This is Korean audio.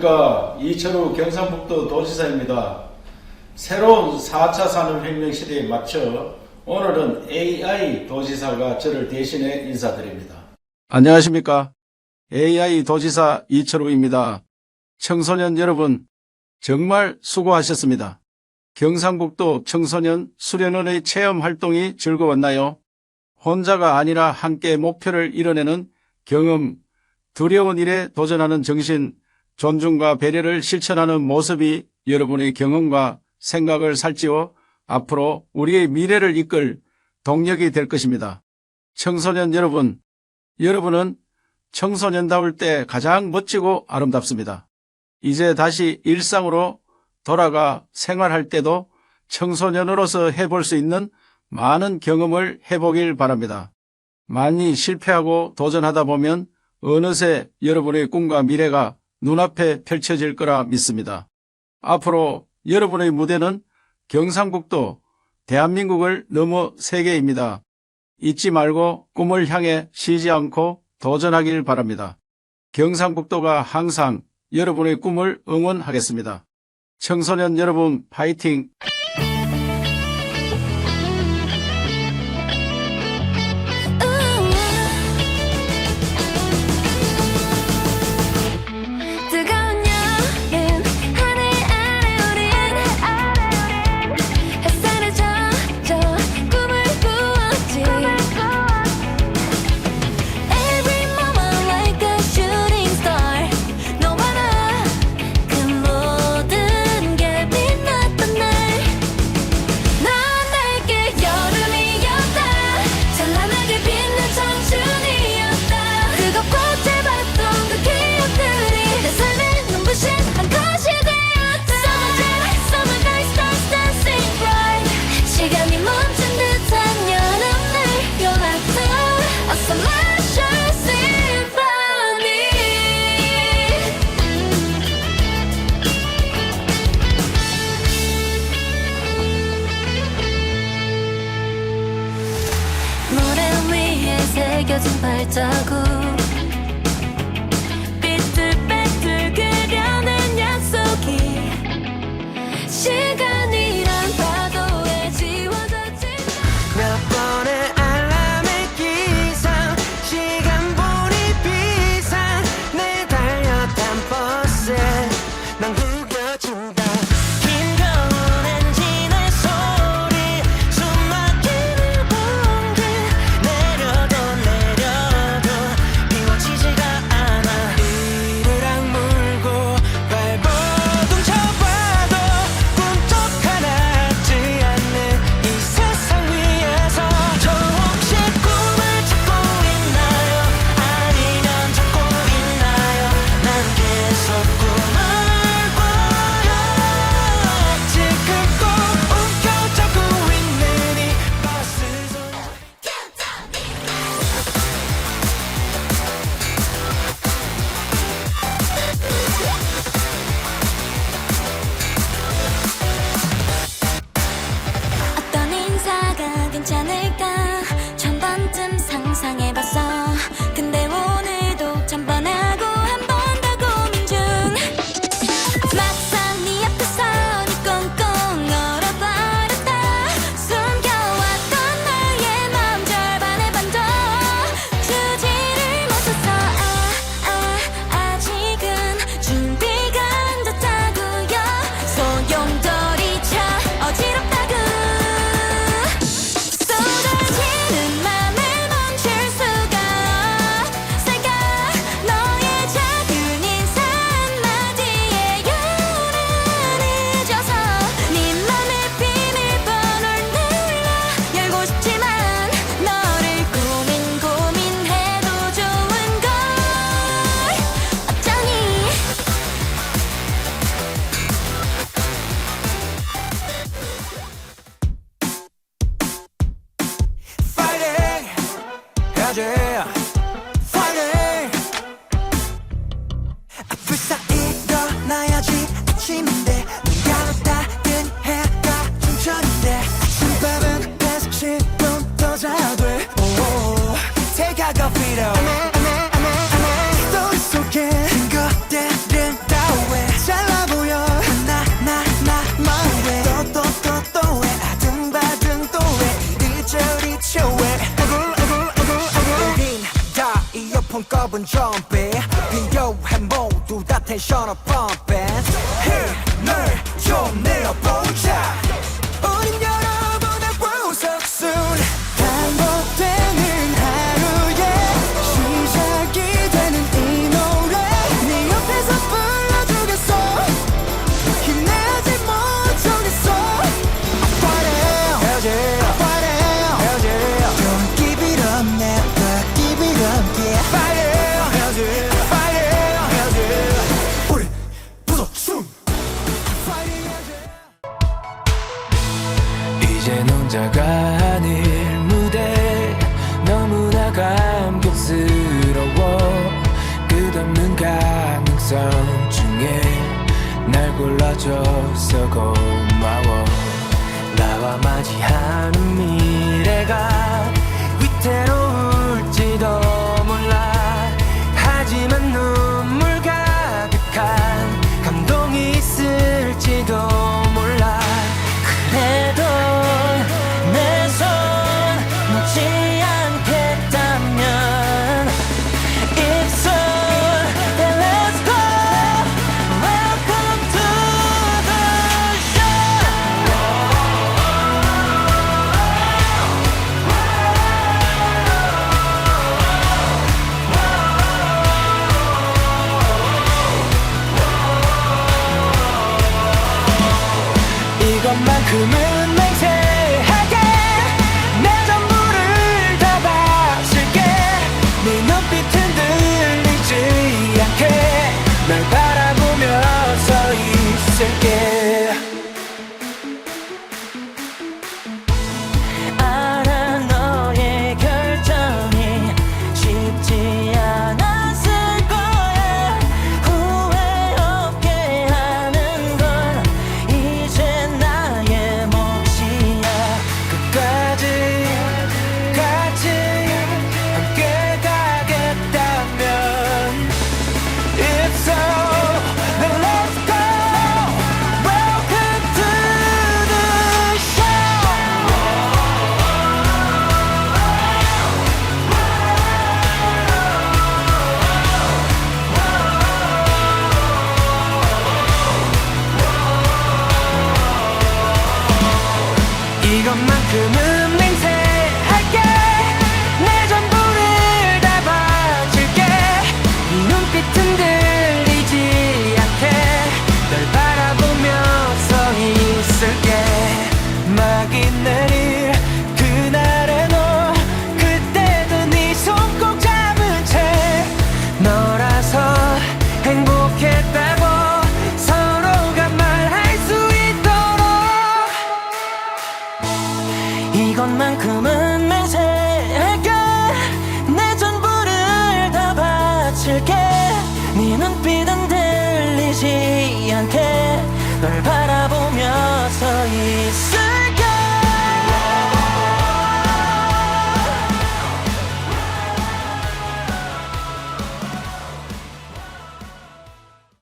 안녕하십니까. 이철우 경상북도 도지사입니다. 새로운 4차 산업혁명 시대에 맞춰 오늘은 AI 도지사가 저를 대신해 인사드립니다. 안녕하십니까. AI 도지사 이철우입니다. 청소년 여러분, 정말 수고하셨습니다. 경상북도 청소년 수련원의 체험 활동이 즐거웠나요? 혼자가 아니라 함께 목표를 이뤄내는 경험, 두려운 일에 도전하는 정신, 존중과 배려를 실천하는 모습이 여러분의 경험과 생각을 살찌워 앞으로 우리의 미래를 이끌 동력이 될 것입니다. 청소년 여러분, 여러분은 청소년다울 때 가장 멋지고 아름답습니다. 이제 다시 일상으로 돌아가 생활할 때도 청소년으로서 해볼 수 있는 많은 경험을 해보길 바랍니다. 많이 실패하고 도전하다 보면 어느새 여러분의 꿈과 미래가 눈앞에 펼쳐질 거라 믿습니다. 앞으로 여러분의 무대는 경상북도, 대한민국을 넘어 세계입니다. 잊지 말고 꿈을 향해 쉬지 않고 도전하길 바랍니다. 경상북도가 항상 여러분의 꿈을 응원하겠습니다. 청소년 여러분 파이팅! 새겨진 발자국 위로 스토리 속에 큰 것들은 다왜 잘라 보여. 나 나 나만 왜또또또또왜 아등바등 또왜 이리저리 왜 어글 어글 어글 어글. 빈다 이어폰 꺼본 좀비 비교해. 모두 다 텐션업 펌핑 힘을 좀 내어보자 도와줘서 고마워. 나와 맞이하는 미래가 것만큼은